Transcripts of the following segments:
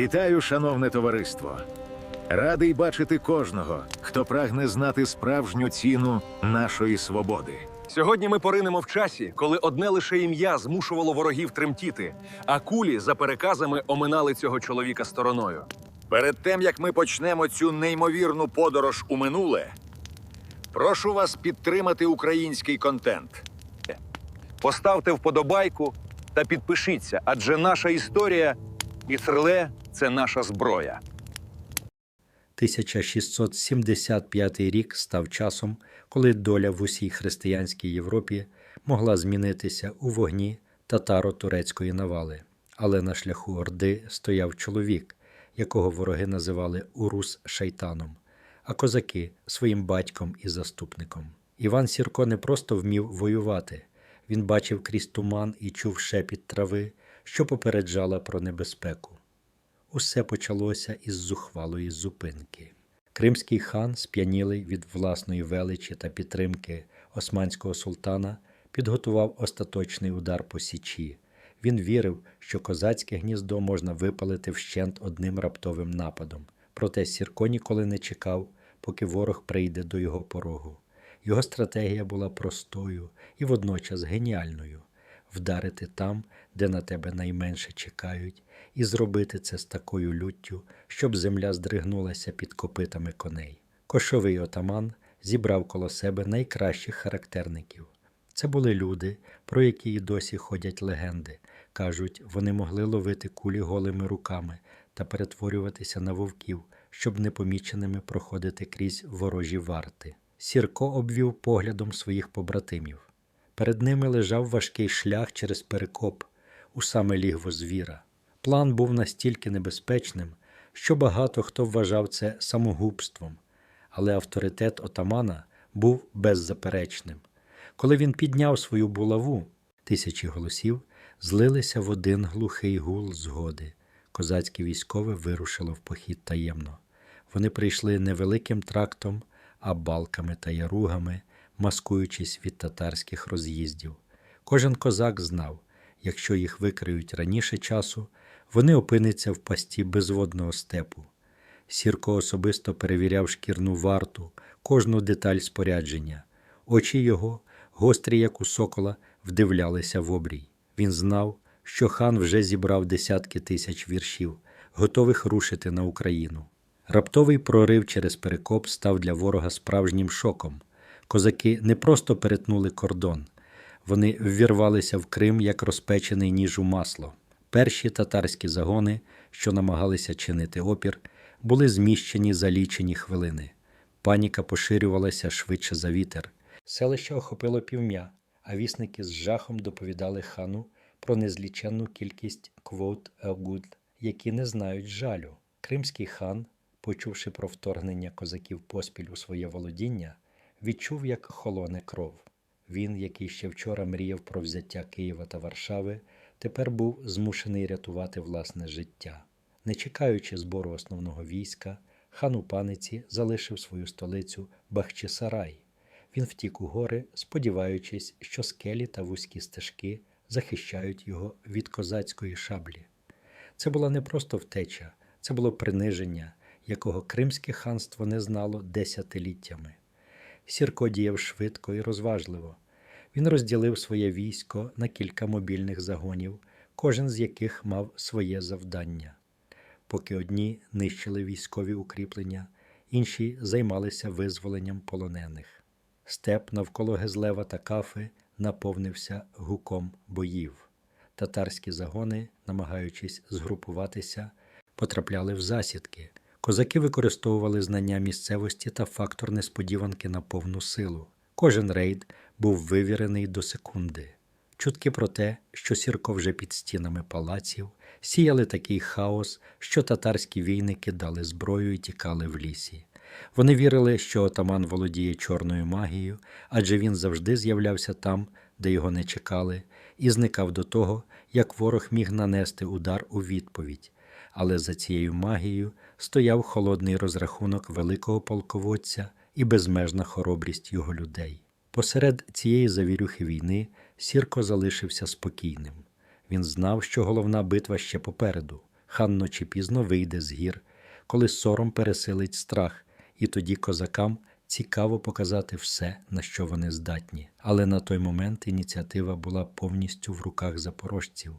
Вітаю, шановне товариство. Радий бачити кожного, хто прагне знати справжню ціну нашої свободи. Сьогодні ми поринемо в часі, коли одне лише ім'я змушувало ворогів тремтіти, а кулі за переказами оминали цього чоловіка стороною. Перед тим як ми почнемо цю неймовірну подорож у минуле, прошу вас підтримати український контент. Поставте вподобайку та підпишіться, адже наша історія і црле це наша зброя. 1675 рік став часом, коли доля в усій християнській Європі могла змінитися у вогні татаро-турецької навали. Але на шляху Орди стояв чоловік, якого вороги називали Урус Шайтаном, а козаки своїм батьком і заступником. Іван Сірко не просто вмів воювати, він бачив крізь туман і чув шепіт трави, що попереджала про небезпеку. Усе почалося із зухвалої зупинки. Кримський хан, сп'янілий від власної величі та підтримки османського султана, підготував остаточний удар по січі. Він вірив, що козацьке гніздо можна випалити вщент одним раптовим нападом. Проте Сірко ніколи не чекав, поки ворог прийде до його порогу. Його стратегія була простою і водночас геніальною вдарити там, де на тебе найменше чекають, і зробити це з такою люттю, щоб земля здригнулася під копитами коней. Кошовий отаман зібрав коло себе найкращих характерників. Це були люди, про які й досі ходять легенди. Кажуть, вони могли ловити кулі голими руками та перетворюватися на вовків, щоб непоміченими проходити крізь ворожі варти. Сірко обвів поглядом своїх побратимів. Перед ними лежав важкий шлях через перекоп у саме лігво звіра. План був настільки небезпечним, що багато хто вважав це самогубством, але авторитет отамана був беззаперечним. Коли він підняв свою булаву, тисячі голосів злилися в один глухий гул згоди. Козацьке військове вирушило в похід таємно. Вони прийшли не великим трактом, а балками та яругами, маскуючись від татарських роз'їздів. Кожен козак знав, якщо їх викриють раніше часу, вони опиняться в пасті безводного степу. Сірко особисто перевіряв шкірну варту, кожну деталь спорядження. Очі його, гострі, як у сокола, вдивлялися в обрій. Він знав, що хан вже зібрав десятки тисяч віршів, готових рушити на Україну. Раптовий прорив через перекоп став для ворога справжнім шоком. Козаки не просто перетнули кордон, вони ввірвалися в Крим як розпечений ніж у масло. Перші татарські загони, що намагалися чинити опір, були зміщені за лічені хвилини. Паніка поширювалася швидше за вітер. Селище охопило півм'я, а вісники з жахом доповідали хану про незліченну кількість квот агуд, які не знають жалю. Кримський хан, почувши про вторгнення козаків поспіль у своє володіння, відчув, як холоне кров. Він, який ще вчора мріяв про взяття Києва та Варшави, тепер був змушений рятувати власне життя. Не чекаючи збору основного війська, хан у паниці залишив свою столицю Бахчисарай. Він втік у гори, сподіваючись, що скелі та вузькі стежки захищають його від козацької шаблі. Це була не просто втеча, це було приниження, якого Кримське ханство не знало десятиліттями. Сірко діяв швидко і розважливо. Він розділив своє військо на кілька мобільних загонів, кожен з яких мав своє завдання. Поки одні нищили військові укріплення, інші займалися визволенням полонених. Степ навколо Гезлева та Кафи наповнився гуком боїв. Татарські загони, намагаючись згрупуватися, потрапляли в засідки. Козаки використовували знання місцевості та фактор несподіванки на повну силу. Кожен рейд був вивірений до секунди. Чутки про те, що Сірко вже під стінами палаців, сіяли такий хаос, що татарські війни кидали зброю і тікали в лісі. Вони вірили, що отаман володіє чорною магією, адже він завжди з'являвся там, де його не чекали, і зникав до того, як ворог міг нанести удар у відповідь. Але за цією магією стояв холодний розрахунок великого полководця і безмежна хоробрість його людей. Посеред цієї завірюхи війни Сірко залишився спокійним. Він знав, що головна битва ще попереду. Хан ночі пізно вийде з гір, коли сором пересилить страх, і тоді козакам цікаво показати все, на що вони здатні. Але на той момент ініціатива була повністю в руках запорожців.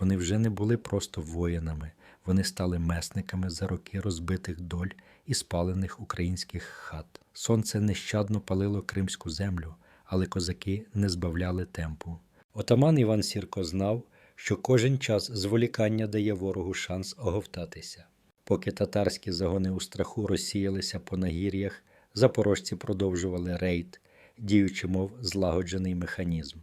Вони вже не були просто воїнами, вони стали месниками за роки розбитих доль і спалених українських хат. Сонце нещадно палило кримську землю, але козаки не збавляли темпу. Отаман Іван Сірко знав, що кожен час зволікання дає ворогу шанс оговтатися. Поки татарські загони у страху розсіялися по нагір'ях, запорожці продовжували рейд, діючи, мов злагоджений механізм.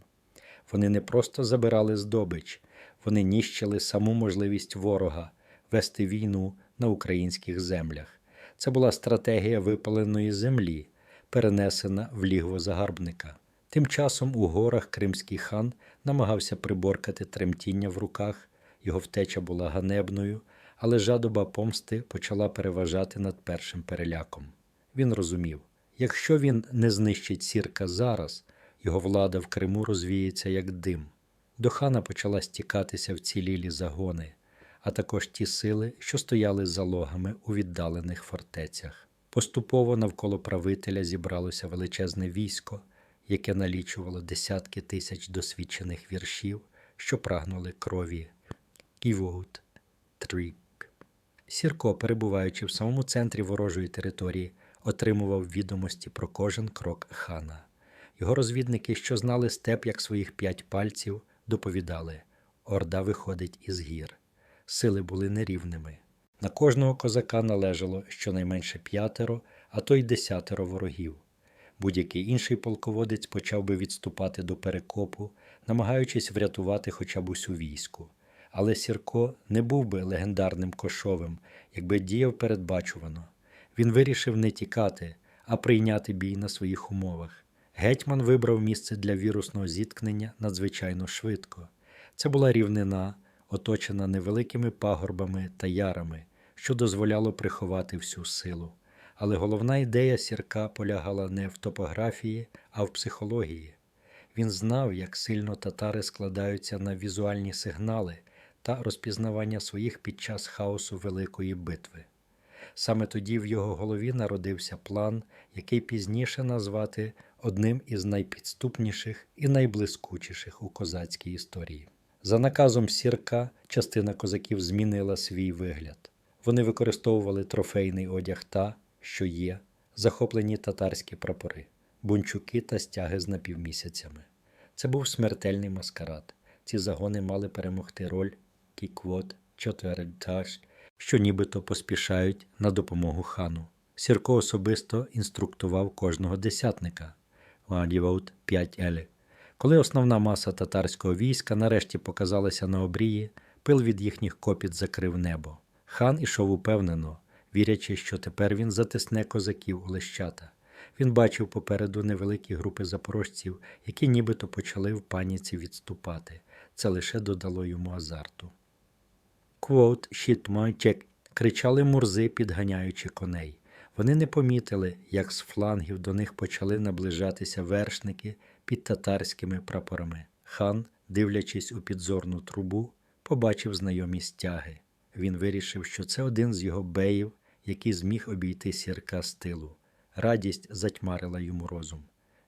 Вони не просто забирали здобич, вони ніщили саму можливість ворога вести війну на українських землях. Це була стратегія випаленої землі, перенесена в лігво загарбника. Тим часом у горах кримський хан намагався приборкати тремтіння в руках, його втеча була ганебною, але жадоба помсти почала переважати над першим переляком. Він розумів, якщо він не знищить сірка зараз, його влада в Криму розвіється як дим. До хана почала стікатися вцілілі загони, а також ті сили, що стояли залогами у віддалених фортецях. Поступово навколо правителя зібралося величезне військо, яке налічувало десятки тисяч досвідчених віршів, що прагнули крові. Ківоут Трік. Сірко, перебуваючи в самому центрі ворожої території, отримував відомості про кожен крок хана. Його розвідники, що знали степ як своїх п'ять пальців, доповідали: Орда виходить із гір. Сили були нерівними. На кожного козака належало щонайменше п'ятеро, а то й десятеро ворогів. Будь-який інший полководець почав би відступати до перекопу, намагаючись врятувати хоча б усю війську. Але Сірко не був би легендарним кошовим, якби діяв передбачувано. Він вирішив не тікати, а прийняти бій на своїх умовах. Гетьман вибрав місце для вірусного зіткнення надзвичайно швидко. Це була рівнина, оточена невеликими пагорбами та ярами, що дозволяло приховати всю силу. Але головна ідея сірка полягала не в топографії, а в психології. Він знав, як сильно татари складаються на візуальні сигнали та розпізнавання своїх під час хаосу Великої битви. Саме тоді в його голові народився план, який пізніше назвати одним із найпідступніших і найблискучіших у козацькій історії. За наказом сірка частина козаків змінила свій вигляд. Вони використовували трофейний одяг та, що є, захоплені татарські прапори, бунчуки та стяги з напівмісяцями. Це був смертельний маскарад. Ці загони мали перемогти роль кіквот, чотвередтаж, що нібито поспішають на допомогу хану. Сірко особисто інструктував кожного десятника. Вадіваут 5 елі. Коли основна маса татарського війська нарешті показалася на обрії, пил від їхніх копіт закрив небо. Хан ішов упевнено, вірячи, що тепер він затисне козаків у лещата. Він бачив попереду невеликі групи запорожців, які нібито почали в паніці відступати. Це лише додало йому азарту. Квот, щит чек, кричали мурзи, підганяючи коней. Вони не помітили, як з флангів до них почали наближатися вершники під татарськими прапорами. Хан, дивлячись у підзорну трубу, побачив знайомі стяги. Він вирішив, що це один з його беїв, який зміг обійти сірка з тилу. Радість затьмарила йому розум.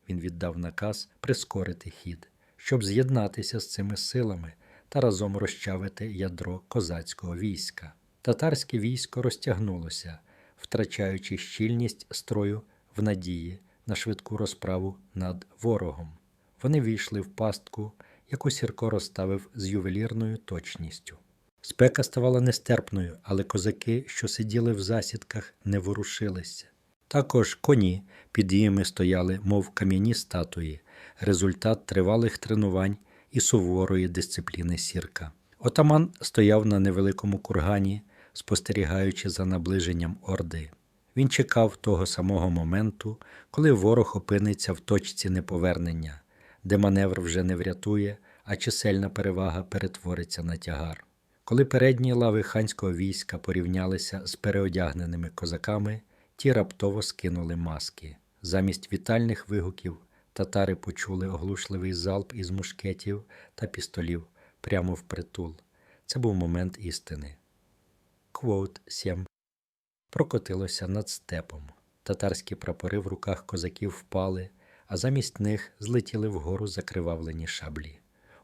Він віддав наказ прискорити хід, щоб з'єднатися з цими силами та разом розчавити ядро козацького війська. Татарське військо розтягнулося, втрачаючи щільність строю в надії на швидку розправу над ворогом. Вони війшли в пастку, яку Сірко розставив з ювелірною точністю. Спека ставала нестерпною, але козаки, що сиділи в засідках, не ворушилися. Також коні під ними стояли, мов кам'яні статуї, результат тривалих тренувань і суворої дисципліни сірка. Отаман стояв на невеликому кургані, спостерігаючи за наближенням орди. Він чекав того самого моменту, коли ворог опиниться в точці неповернення, де маневр вже не врятує, а чисельна перевага перетвориться на тягар. Коли передні лави ханського війська порівнялися з переодягненими козаками, ті раптово скинули маски. Замість вітальних вигуків татари почули оглушливий залп із мушкетів та пістолів прямо в притул. Це був момент істини. квот 7 прокотилося над степом. Татарські прапори в руках козаків впали, а замість них злетіли вгору закривавлені шаблі.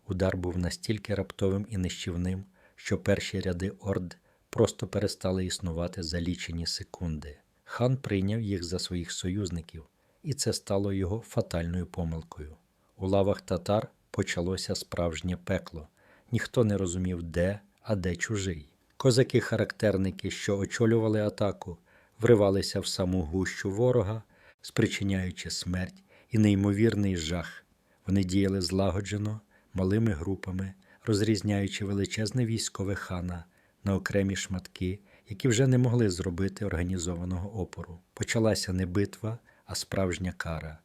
Удар був настільки раптовим і нищівним, що перші ряди орд просто перестали існувати за лічені секунди. Хан прийняв їх за своїх союзників, і це стало його фатальною помилкою. У лавах татар почалося справжнє пекло. Ніхто не розумів, де, а де чужий. Козаки-характерники, що очолювали атаку, вривалися в саму гущу ворога, спричиняючи смерть і неймовірний жах. Вони діяли злагоджено, малими групами, розрізняючи величезне військове хана на окремі шматки, які вже не могли зробити організованого опору. Почалася не битва, а справжня кара.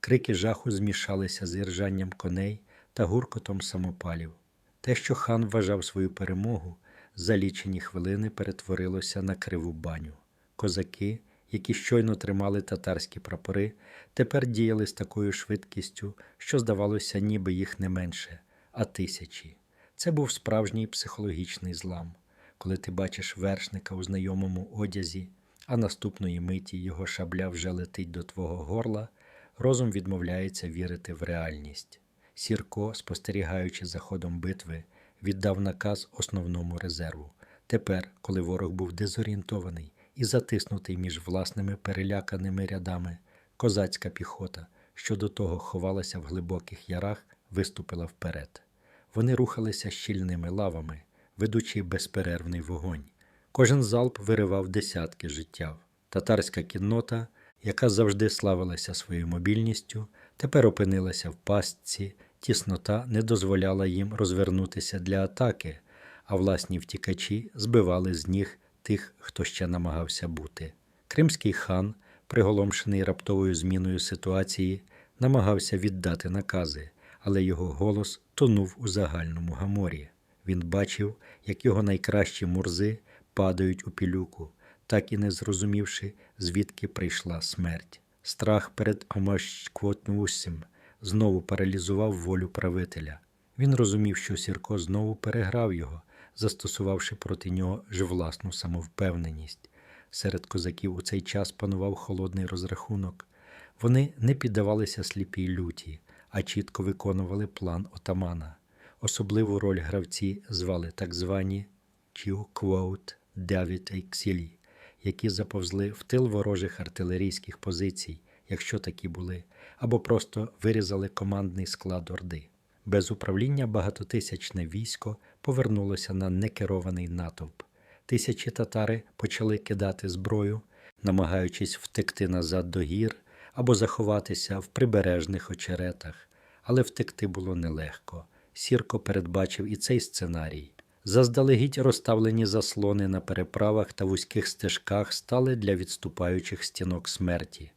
Крики жаху змішалися з іржанням коней та гуркотом самопалів. Те, що хан вважав свою перемогу, за лічені хвилини перетворилося на криву баню. Козаки, які щойно тримали татарські прапори, тепер діяли з такою швидкістю, що здавалося, ніби їх не менше, а тисячі. Це був справжній психологічний злам, коли ти бачиш вершника у знайомому одязі, а наступної миті його шабля вже летить до твого горла, розум відмовляється вірити в реальність. Сірко, спостерігаючи за ходом битви, віддав наказ основному резерву. Тепер, коли ворог був дезорієнтований і затиснутий між власними переляканими рядами, козацька піхота, що до того ховалася в глибоких ярах, виступила вперед. Вони рухалися щільними лавами, ведучи безперервний вогонь. Кожен залп виривав десятки життів. Татарська кіннота, яка завжди славилася своєю мобільністю, тепер опинилася в пастці, тіснота не дозволяла їм розвернутися для атаки, а власні втікачі збивали з ніг тих, хто ще намагався бути. Кримський хан, приголомшений раптовою зміною ситуації, намагався віддати накази, але його голос тонув у загальному гаморі. Він бачив, як його найкращі мурзи падають у пілюку, так і не зрозумівши, звідки прийшла смерть. Страх перед Амашквотнусім знову паралізував волю правителя. Він розумів, що Сірко знову переграв його, застосувавши проти нього ж власну самовпевненість. Серед козаків у цей час панував холодний розрахунок. Вони не піддавалися сліпій люті, а чітко виконували план отамана. Особливу роль гравці звали так звані Квоут Давід Ейксілі, які заповзли в тил ворожих артилерійських позицій, якщо такі були, або просто вирізали командний склад Орди. Без управління багатотисячне військо повернулося на некерований натовп. Тисячі татари почали кидати зброю, намагаючись втекти назад до гір або заховатися в прибережних очеретах, але втекти було нелегко. Сірко передбачив і цей сценарій. Заздалегідь розставлені заслони на переправах та вузьких стежках стали для відступаючих стінок смерті.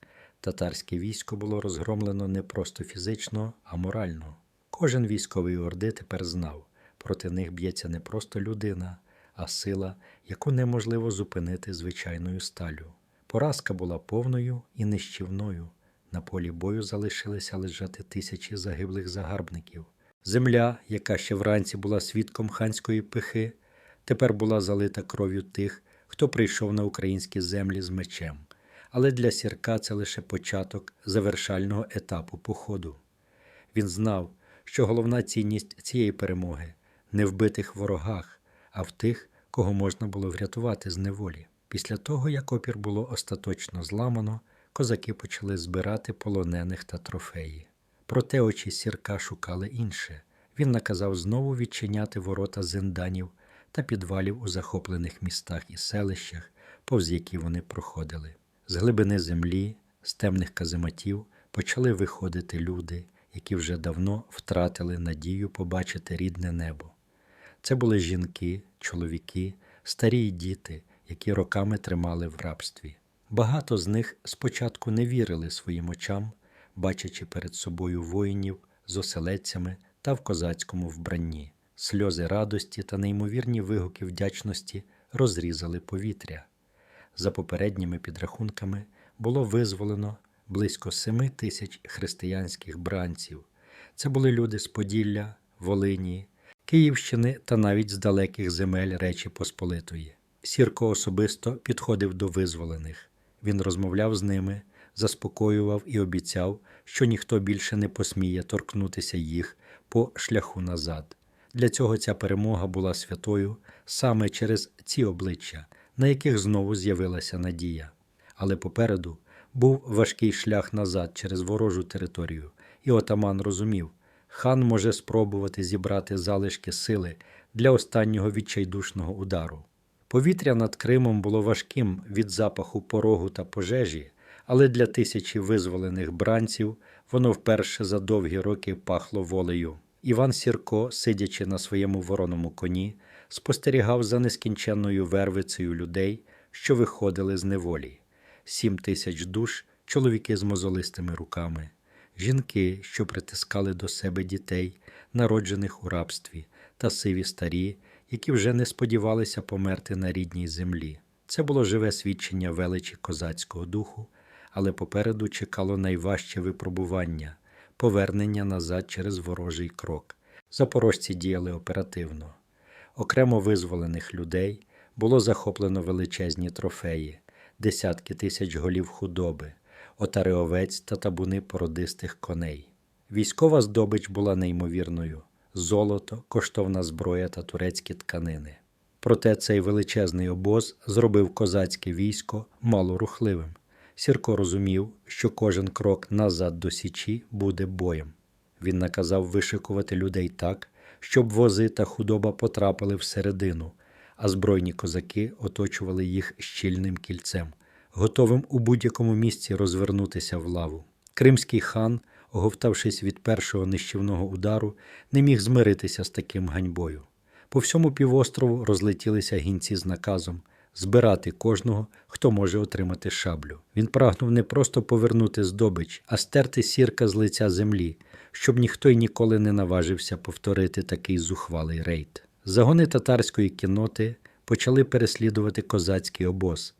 Татарське військо було розгромлено не просто фізично, а морально. Кожен військовий орди тепер знав, проти них б'ється не просто людина, а сила, яку неможливо зупинити звичайною сталю. Поразка була повною і нищівною. На полі бою залишилися лежати тисячі загиблих загарбників. Земля, яка ще вранці була свідком ханської пихи, тепер була залита кров'ю тих, хто прийшов на українські землі з мечем. Але для сірка це лише початок завершального етапу походу. Він знав, що головна цінність цієї перемоги не в битих ворогах, а в тих, кого можна було врятувати з неволі. Після того, як опір було остаточно зламано, козаки почали збирати полонених та трофеї. Проте очі сірка шукали інше. Він наказав знову відчиняти ворота зинданів та підвалів у захоплених містах і селищах, повз які вони проходили. З глибини землі, з темних казематів почали виходити люди, які вже давно втратили надію побачити рідне небо. Це були жінки, чоловіки, старі й діти, які роками тримали в рабстві. Багато з них спочатку не вірили своїм очам, бачачи перед собою воїнів з оселедцями та в козацькому вбранні. Сльози радості та неймовірні вигуки вдячності розрізали повітря. За попередніми підрахунками було визволено близько семи тисяч християнських бранців. Це були люди з Поділля, Волині, Київщини та навіть з далеких земель Речі Посполитої. Сірко особисто підходив до визволених. Він розмовляв з ними, заспокоював і обіцяв, що ніхто більше не посміє торкнутися їх по шляху назад. Для цього ця перемога була святою саме через ці обличчя, на яких знову з'явилася надія. Але попереду був важкий шлях назад через ворожу територію, і отаман розумів, хан може спробувати зібрати залишки сили для останнього відчайдушного удару. Повітря над Кримом було важким від запаху порогу та пожежі, але для тисячі визволених бранців воно вперше за довгі роки пахло волею. Іван Сірко, сидячи на своєму вороному коні, спостерігав за нескінченною вервицею людей, що виходили з неволі. Сім тисяч душ, чоловіки з мозолистими руками, жінки, що притискали до себе дітей, народжених у рабстві, та сиві старі, які вже не сподівалися померти на рідній землі. Це було живе свідчення величі козацького духу, але попереду чекало найважче випробування повернення назад через ворожий крок. Запорожці діяли оперативно. Окремо визволених людей було захоплено величезні трофеї, десятки тисяч голів худоби, отари овець та табуни породистих коней. Військова здобич була неймовірною золото, коштовна зброя та турецькі тканини. Проте цей величезний обоз зробив козацьке військо малорухливим. Сірко розумів, що кожен крок назад до Січі буде боєм. Він наказав вишикувати людей так, щоб вози та худоба потрапили всередину, а збройні козаки оточували їх щільним кільцем, готовим у будь-якому місці розвернутися в лаву. Кримський хан, оговтавшись від першого нищівного удару, не міг змиритися з таким ганьбою. По всьому півострову розлетілися гінці з наказом збирати кожного, хто може отримати шаблю. Він прагнув не просто повернути здобич, а стерти сірка з лиця землі, щоб ніхто й ніколи не наважився повторити такий зухвалий рейд. Загони татарської кіноти почали переслідувати козацький обоз,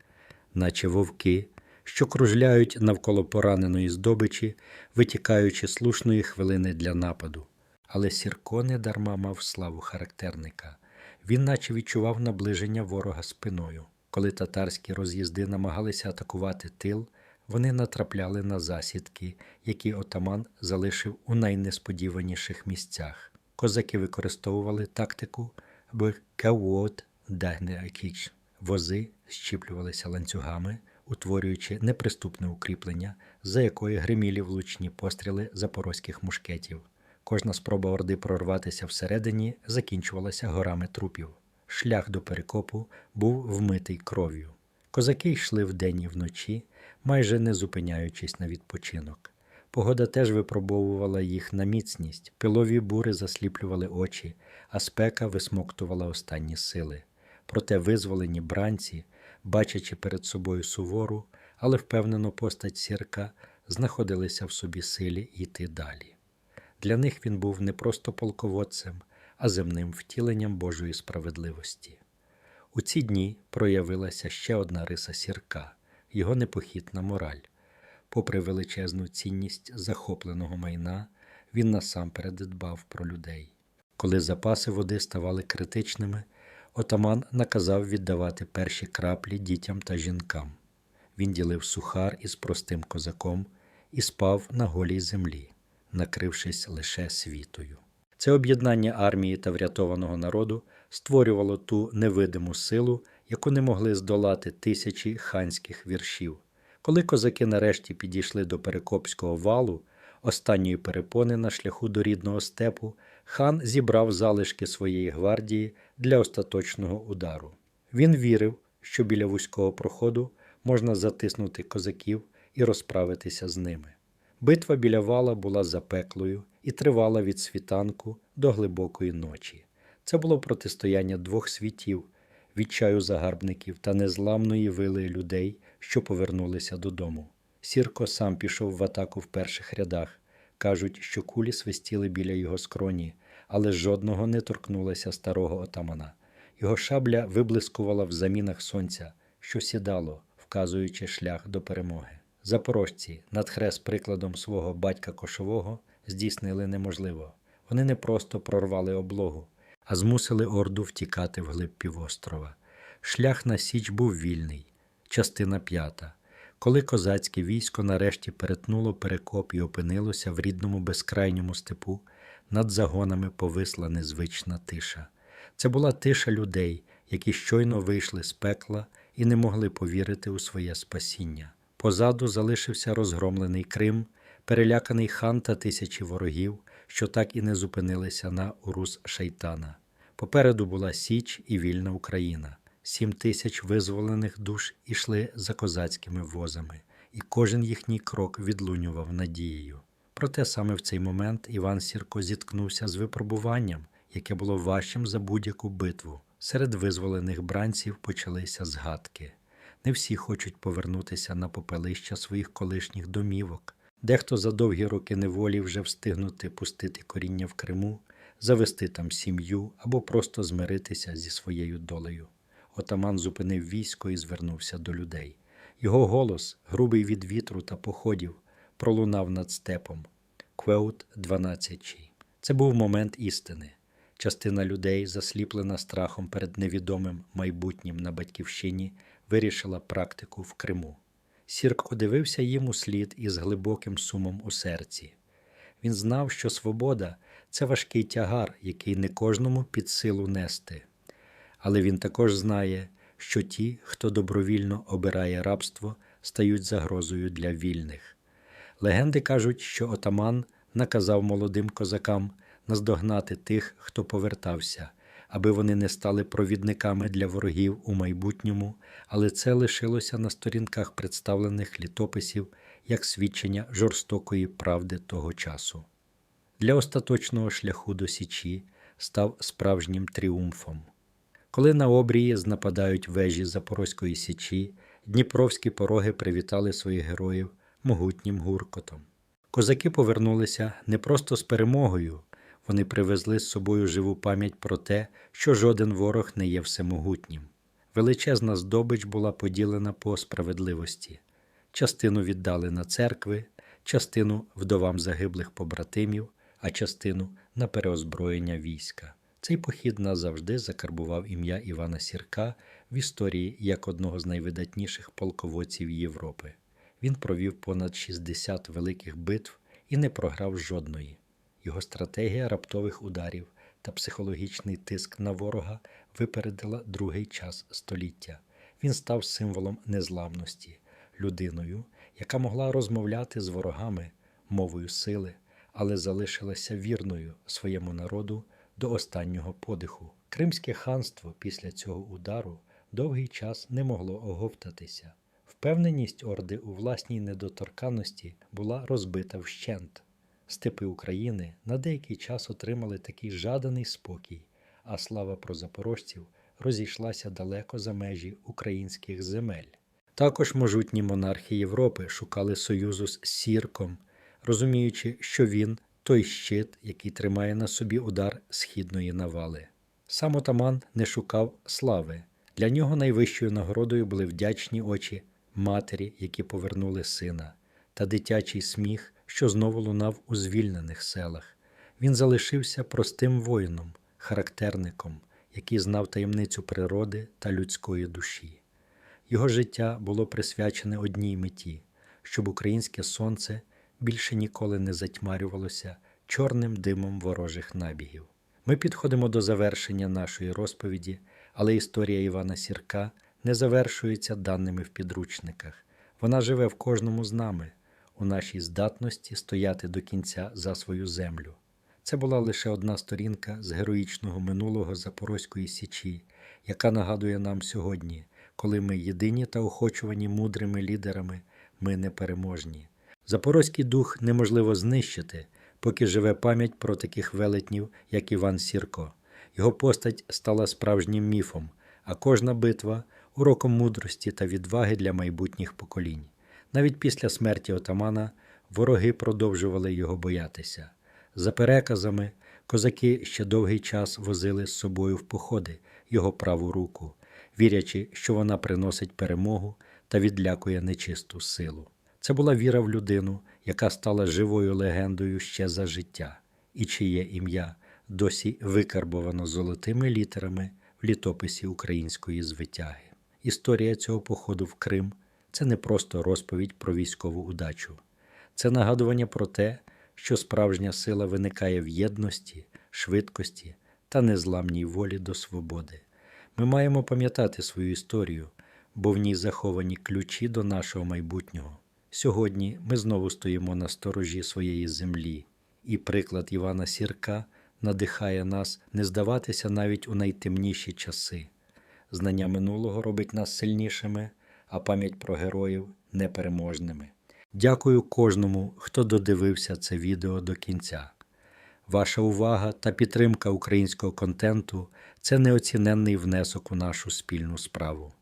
наче вовки, що кружляють навколо пораненої здобичі, витікаючи слушної хвилини для нападу. Але Сірко не дарма мав славу характерника. Він наче відчував наближення ворога спиною. Коли татарські роз'їзди намагалися атакувати тил, вони натрапляли на засідки, які отаман залишив у найнесподіваніших місцях. Козаки використовували тактику «бекавот дагне акіч». Вози щіплювалися ланцюгами, утворюючи неприступне укріплення, за якої гримілі влучні постріли запорозьких мушкетів. Кожна спроба орди прорватися всередині закінчувалася горами трупів. Шлях до перекопу був вмитий кров'ю. Козаки йшли вдень і вночі, майже не зупиняючись на відпочинок. Погода теж випробовувала їх на міцність, пилові бури засліплювали очі, а спека висмоктувала останні сили. Проте визволені бранці, бачачи перед собою сувору, але впевнену постать сірка, знаходилися в собі силі йти далі. Для них він був не просто полководцем, а земним втіленням Божої справедливості. У ці дні проявилася ще одна риса сірка його непохитна мораль. Попри величезну цінність захопленого майна, він насамперед дбав про людей. Коли запаси води ставали критичними, отаман наказав віддавати перші краплі дітям та жінкам. Він ділив сухар із простим козаком і спав на голій землі накрившись лише світою. Це об'єднання армії та врятованого народу створювало ту невидиму силу, яку не могли здолати тисячі ханських віршів. Коли козаки нарешті підійшли до Перекопського валу, останньої перепони на шляху до рідного степу, хан зібрав залишки своєї гвардії для остаточного удару. Він вірив, що біля вузького проходу можна затиснути козаків і розправитися з ними. Битва біля вала була запеклою і тривала від світанку до глибокої ночі. Це було протистояння двох світів, відчаю загарбників та незламної вили людей, що повернулися додому. Сірко сам пішов в атаку в перших рядах. Кажуть, що кулі свистіли біля його скроні, але жодного не торкнулося старого отамана. Його шабля виблискувала в замінах сонця, що сідало, вказуючи шлях до перемоги. Запорожці, над хрест прикладом свого батька кошового, здійснили неможливо. Вони не просто прорвали облогу, а змусили орду втікати вглиб півострова. Шлях на Січ був вільний. Частина п'ята. Коли козацьке військо нарешті перетнуло перекоп і опинилося в рідному безкрайньому степу, над загонами повисла незвична тиша. Це була тиша людей, які щойно вийшли з пекла і не могли повірити у своє спасіння. Позаду залишився розгромлений Крим, переляканий хан та тисячі ворогів, що так і не зупинилися на урус шайтана. Попереду була Січ і вільна Україна. Сім тисяч визволених душ ішли за козацькими возами, і кожен їхній крок відлунював надією. Проте саме в цей момент Іван Сірко зіткнувся з випробуванням, яке було важчим за будь-яку битву. Серед визволених бранців почалися згадки. Не всі хочуть повернутися на попелища своїх колишніх домівок. Дехто за довгі роки неволі вже встигнути пустити коріння в Криму, завести там сім'ю або просто змиритися зі своєю долею. Отаман зупинив військо і звернувся до людей. Його голос, грубий від вітру та походів, пролунав над степом. Квеут 12. Це був момент істини. Частина людей, засліплена страхом перед невідомим майбутнім на батьківщині, вирішила практику в Криму. Сірко дивився їм у слід із глибоким сумом у серці. Він знав, що свобода це важкий тягар, який не кожному під силу нести. Але він також знає, що ті, хто добровільно обирає рабство, стають загрозою для вільних. Легенди кажуть, що отаман наказав молодим козакам наздогнати тих, хто повертався, аби вони не стали провідниками для ворогів у майбутньому, але це лишилося на сторінках представлених літописів як свідчення жорстокої правди того часу. Для остаточного шляху до Січі став справжнім тріумфом. Коли на обрії знападають вежі Запорозької Січі, дніпровські пороги привітали своїх героїв могутнім гуркотом. Козаки повернулися не просто з перемогою, вони привезли з собою живу пам'ять про те, що жоден ворог не є всемогутнім. Величезна здобич була поділена по справедливості. Частину віддали на церкви, частину вдовам загиблих побратимів, а частину на переозброєння війська. Цей похід назавжди закарбував ім'я Івана Сірка в історії як одного з найвидатніших полководців Європи. Він провів понад 60 великих битв і не програв жодної. Його стратегія раптових ударів та психологічний тиск на ворога випередила другий час століття. Він став символом незламності, людиною, яка могла розмовляти з ворогами мовою сили, але залишилася вірною своєму народу до останнього подиху. Кримське ханство після цього удару довгий час не могло оговтатися. Впевненість Орди у власній недоторканності була розбита вщент. Степи України на деякий час отримали такий жаданий спокій, а слава про запорожців розійшлася далеко за межі українських земель. Також можутні монархи Європи шукали союзу з Сірком, розуміючи, що він той щит, який тримає на собі удар східної навали. Сам отаман не шукав слави. Для нього найвищою нагородою були вдячні очі матері, які повернули сина, та дитячий сміх, що знову лунав у звільнених селах. Він залишився простим воїном, характерником, який знав таємницю природи та людської душі. Його життя було присвячене одній меті, щоб українське сонце більше ніколи не затьмарювалося чорним димом ворожих набігів. Ми підходимо до завершення нашої розповіді, але історія Івана Сірка не завершується даними в підручниках. Вона живе в кожному з нами, у нашій здатності стояти до кінця за свою землю. Це була лише одна сторінка з героїчного минулого Запорозької Січі, яка нагадує нам сьогодні, коли ми єдині та охочувані мудрими лідерами, ми непереможні. Запорозький дух неможливо знищити, поки живе пам'ять про таких велетнів, як Іван Сірко. Його постать стала справжнім міфом, а кожна битва уроком мудрості та відваги для майбутніх поколінь. Навіть після смерті отамана вороги продовжували його боятися. За переказами, козаки ще довгий час возили з собою в походи його праву руку, вірячи, що вона приносить перемогу та відлякує нечисту силу. Це була віра в людину, яка стала живою легендою ще за життя, і чиє ім'я досі викарбовано золотими літерами в літописі української звитяги. Історія цього походу в Крим це не просто розповідь про військову удачу, це нагадування про те, що справжня сила виникає в єдності, швидкості та незламній волі до свободи. Ми маємо пам'ятати свою історію, бо в ній заховані ключі до нашого майбутнього. Сьогодні ми знову стоїмо на сторожі своєї землі, і приклад Івана Сірка надихає нас не здаватися навіть у найтемніші часи. Знання минулого робить нас сильнішими, а пам'ять про героїв непереможними. Дякую кожному, хто додивився це відео до кінця. Ваша увага та підтримка українського контенту це неоціненний внесок у нашу спільну справу.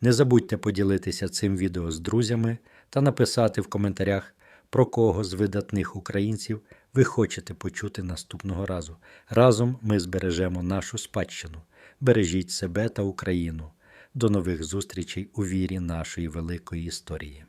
Не забудьте поділитися цим відео з друзями та написати в коментарях, про кого з видатних українців ви хочете почути наступного разу. Разом ми збережемо нашу спадщину. Бережіть себе та Україну. До нових зустрічей у вірі нашої великої історії.